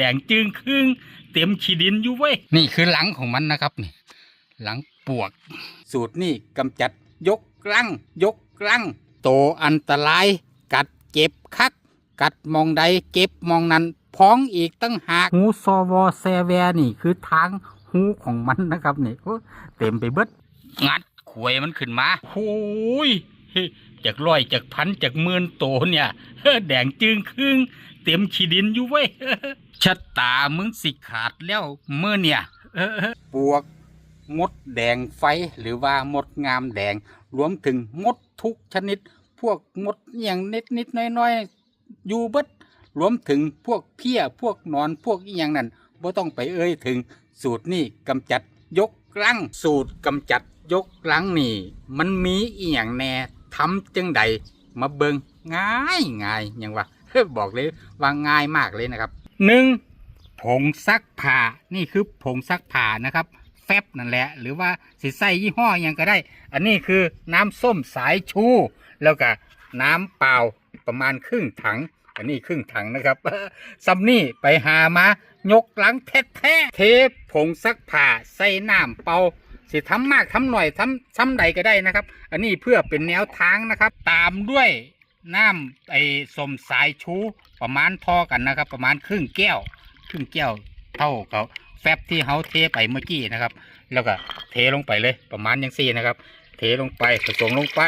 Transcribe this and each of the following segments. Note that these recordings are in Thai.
แดงจึงครึ่งเต็มขีดินอยู่เว้ย นี่คือหลังของมันนะครับนี่ หลังปวก สูตรนี่กำจัดยกลังยกลังโตอันตราย กัดเจ็บคัก กัดมองใดเก็บมองนั้นพ้องอีกตั้งหากหูซอวอแซแวนี่คือทางหูของมันนะครับนี่โอ้เต็มไปเบิดงัดขวยมันขึ้นมาโอ้ย จากร้อยจากพันจากหมื่นโตเนี่ยแดงจึงครึ่งเต็มขีดินอยู่เว้ยชะตามึงสิขาดแล้วเมื่อเนี่ยปวกมดแดงไฟหรือว่ามดงามแดง รวมถึงมดทุกชนิด พวกมดอย่างนิดนิดน้อยน้อยๆอยู่เบิดรวมถึงพวกเพี้ยพวกนอนพวกอีหยังนั่นบ่ต้องไปเอ่ยถึงสูตรนี่กำจัดยกลังสูตรกำจัดยกลังนี่ มันมีอีหยังแน่ ทำจังใดมาเบิงง่ายง่ายอย่างว่าบอกเลยว่าง่ายมากเลยนะครับหนึ่งผงซักผ้านี่คือผงซักผ้านะครับ แฟบนั่นแหละ หรือว่าสิใส่ยี่ห้อยังก็ได้ อันนี้คือน้ำส้มสายชู แล้วก็น้ำเปล่าประมาณครึ่งถัง อันนี้ครึ่งถังนะครับซัมนี่ไปหามายกหลังแท้ๆเทผงซักผ้าใส่น้ำเปล่า สิทำมากทำหน่อยทำซ้ำใดก็ได้นะครับ อันนี้เพื่อเป็นแนวทางนะครับ ตามด้วยน้ำไอ้สมสายชูประมาณทอกันนะครับ ประมาณครึ่งแก้ว ครึ่งแก้วเท่ากับแฟบที่เขาเทไปเมื่อกี้นะครับ แล้วก็เทลงไปเลยประมาณอย่างซี่นะครับ เทลงไปผสมลงไป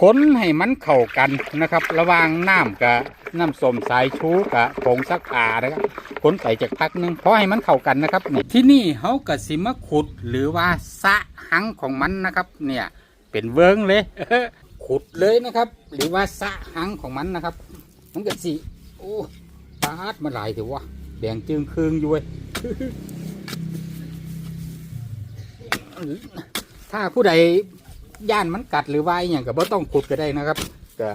คนให้มันเข้ากันนะครับระวางน้ำกับน้ำส้มสายชูกับผงซักผ้านะครับขนไปจากพักหนึงเพราะให้มันเข้ากันนะครับนี่ที่นี่เขากระสิมาขุดหรือว่าสะหังของมันนะครับ เนี่ยเป็นเวิงเลยขุดเลยนะครับ หรือว่าสะหังของมันนะครับ มันก็สิโอ้ปาดมาหลายถือว่าแดงจึงคืงอยู่เว้ยถ้าผู้ใด ย่านมันกัดหรือว่าอหย่างก็บ่ต้องขุดก็ได้นะครับก็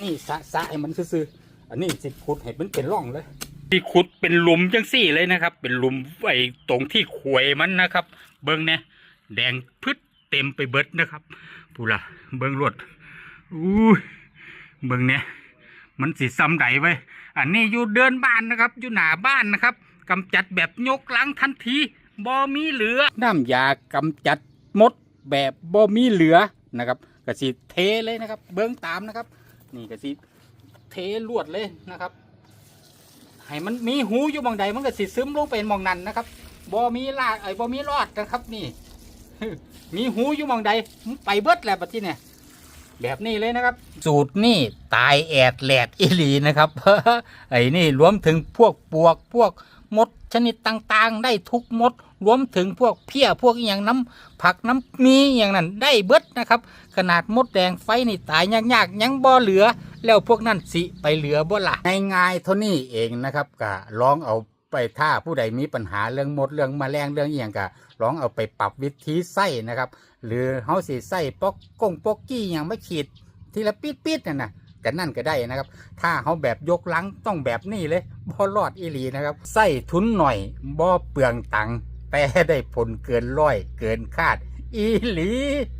นี่สะสะให้มันซื่อๆอันนี้สิขุดให้มันเป็นร่องเลยที่ขุดเป็นหลุมจังสี่เลยนะครับ เป็นหลุมไอ้ตรงที่ขวยมันนะครับ เบิ้งเนี่ยแดงพึดเต็มไปเบิดนะครับพูล่ะเบิ้งรวดอู้ยเบิ้งเนี่ยมันสีซ้ำใดไว้อันนี้อยู่เดินบ้านนะครับ อยู่หน้าบ้านนะครับกำจัดแบบยกหลังทันทีบ่มีเหลือ น้ำยากำจัดมด แบบบ่มีเหลือนะครับกระสีเทเลยนะครับ เบิ้องตามนะครับ นี่กระสีเทลวดเลยนะครับ ให้มันมีหูอยู่บางใดมันก็สิซึมลงไปมองนั้นนะครับบ่มีลากไอ้บ่มีรอดนะครับนี่ มีหูอยู่บางใดไปเบิดแล้วบัดที่เนี่ยแบบนี้เลยนะครับ สูตรนี่ตายแอดแหลดอิลีนะครับไอ้นี่รวมถึงพวกปวกพวกมดชนิดต่างๆ ได้ทุกมด รวมถึงพวกเพี้ยพวกอย่างน้ำผักน้ำมีอย่างนั้นได้เบิดนะครับ ขนาดมดแดงไฟนี่ตายยากๆยังบ่เหลือ แล้วพวกนั้นสิไปเหลือบ่ล่ะง่ายๆเท่านี้เองนะครับก็ลองเอาไปถ้าผู้ใดมีปัญหาเรื่องมดเรื่องแมลงเรื่องอหย่างก็ลองเอาไปปรับวิธีใส่นะครับ หรือเฮาสิใส่ปอกกงปอกกี้อย่างไม่ขีดทีละปิดปิดๆนั่นนะแต่นั่นก็ได้นะครับ ถ้าเขาแบบยกลังต้องแบบนี้เลยบ่รอดอีหลีนะครับ ใส่ทุนหน่อยบ่เปลืองตังค์ แต่ได้ผลเกินร้อยเกินคาด อีหลี